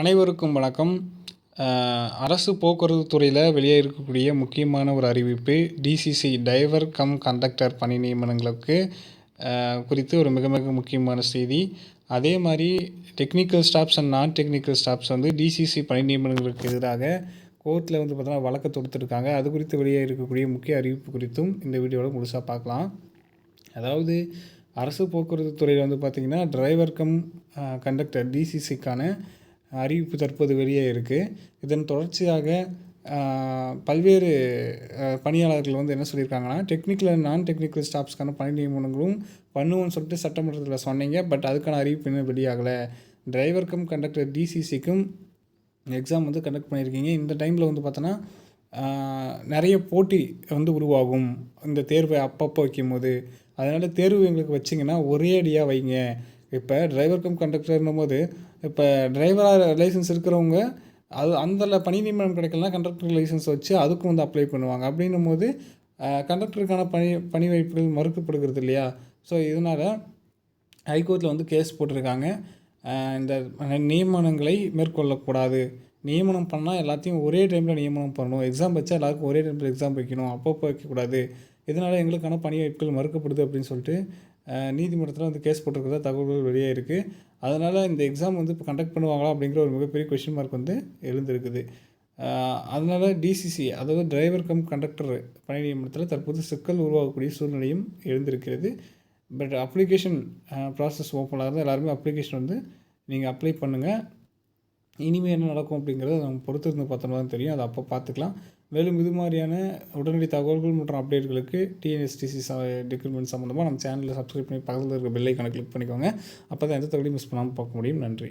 அனைவருக்கும் வணக்கம். அரசு போக்குவரத்து துறையில் வெளியே இருக்கக்கூடிய முக்கியமான ஒரு அறிவிப்பு டிசிசி டிரைவர் கம் கண்டக்டர் பணி நியமனங்களுக்கு குறித்து ஒரு மிக மிக முக்கியமான செய்தி. அதே மாதிரி technical staffs and non technical staffs வந்து டிசிசி பணி நியமனங்களுக்கு எதிராக கோர்ட்டில் வந்து பார்த்தோன்னா வழக்கு தொடுத்துருக்காங்க. அது குறித்து வெளியே இருக்கக்கூடிய முக்கிய அறிவிப்பு குறித்தும் இந்த வீடியோவில் முழுசாக பார்க்கலாம். அதாவது அரசு போக்குவரத்து துறையில் வந்து பார்த்திங்கன்னா டிரைவர் கம் கண்டக்டர் டிசிசிக்கான அறிவிப்பு தற்போது வெளியே இருக்குது இதன் தொடர்ச்சியாக பல்வேறு பணியாளர்கள் வந்து என்ன சொல்லியிருக்காங்கன்னா டெக்னிக்கல் அண்ட் நான் டெக்னிக்கல் ஸ்டாஃப்ஸ்க்கான பணி நியமனங்களும் பண்ணுவோம்னு சொல்லிட்டு சட்டமன்றத்தில் சொன்னீங்க. பட் அதுக்கான அறிவிப்பு இன்னும் வெளியாகலை. டிரைவருக்கும் கண்டக்டர் டிசிசிக்கும் எக்ஸாம் வந்து கண்டக்ட் பண்ணியிருக்கீங்க. இந்த டைமில் வந்து பார்த்தோன்னா நிறைய போட்டி வந்து உருவாகும். இந்த தேர்வை அப்பப்போ வைக்கும் போது அதனால் தேர்வு எங்களுக்கு வச்சிங்கன்னா ஒரே அடியாக வைங்க. இப்போ டிரைவர் கம் கண்டக்டர்னும் போது இப்போ டிரைவராக லைசன்ஸ் இருக்கிறவங்க அது அந்த பணி நியமனம் கிடைக்கலன்னா கண்டக்டர் லைசன்ஸ் வச்சு அதுக்கும் வந்து அப்ளை பண்ணுவாங்க. அப்படின்னும் போது கண்டக்டருக்கான பணி பணி வாய்ப்புகள் மறுக்கப்படுகிறது இல்லையா? ஸோ இதனால் ஹைகோர்ட்டில் வந்து கேஸ் போட்டிருக்காங்க. இந்த நியமனங்களை மேற்கொள்ளக்கூடாது. நியமனம் பண்ணால் எல்லாத்தையும் ஒரே டைமில் நியமனம் பண்ணணும். எக்ஸாம் வச்சா எல்லாருக்கும் ஒரே டைமில் எக்ஸாம் வைக்கணும். அப்பப்போ வைக்கக்கூடாது. இதனால் எங்களுக்கான பணி வாய்ப்புகள் மறுக்கப்படுது அப்படின்னு சொல்லிட்டு நீதிமன்றத்தில் வந்து கேஸ் போட்டிருக்கிறதா தகவல்கள் வெளியே இருக்குது அதனால் இந்த எக்ஸாம் வந்து இப்போ கண்டக்ட் பண்ணுவாங்களா அப்படிங்கிற ஒரு மிகப்பெரிய கொஷின் மார்க் வந்து எழுந்திருக்குது. அதனால் டிசிசி அதாவது டிரைவர் கம் கண்டக்டர் பணி நியமனத்தில் தற்போது சிக்கல் உருவாகக்கூடிய சூழ்நிலையும் எழுந்திருக்கிறது. பட் அப்ளிகேஷன் ப்ராசஸ் ஓப்பனாக இருந்தால் எல்லாருமே அப்ளிகேஷன் வந்து நீங்கள் அப்ளை பண்ணுங்கள் இனிமேல் என்ன நடக்கும் அப்படிங்கிறத நம்ம பொறுத்து இருந்து பார்த்தோம்னா தான் தெரியும். அதை அப்போ பார்த்துக்கலாம். மேலும் இது மாதிரியான உடனடி தகவல்கள் மற்றும் அப்டேட்களுக்கு டிஎன்எஸ்டிசி டிக்ரிமெண்ட் சம்மந்தமாக நம்ம சேனலில் சப்ஸ்கிரைப் பண்ணி பக்கத்தில் இருக்க பெல்லைக்கான கிளிக் பண்ணிக்கோங்க. அப்போ தான் எந்த தகவலையும் மிஸ் பண்ணாமல் பார்க்க முடியும். நன்றி.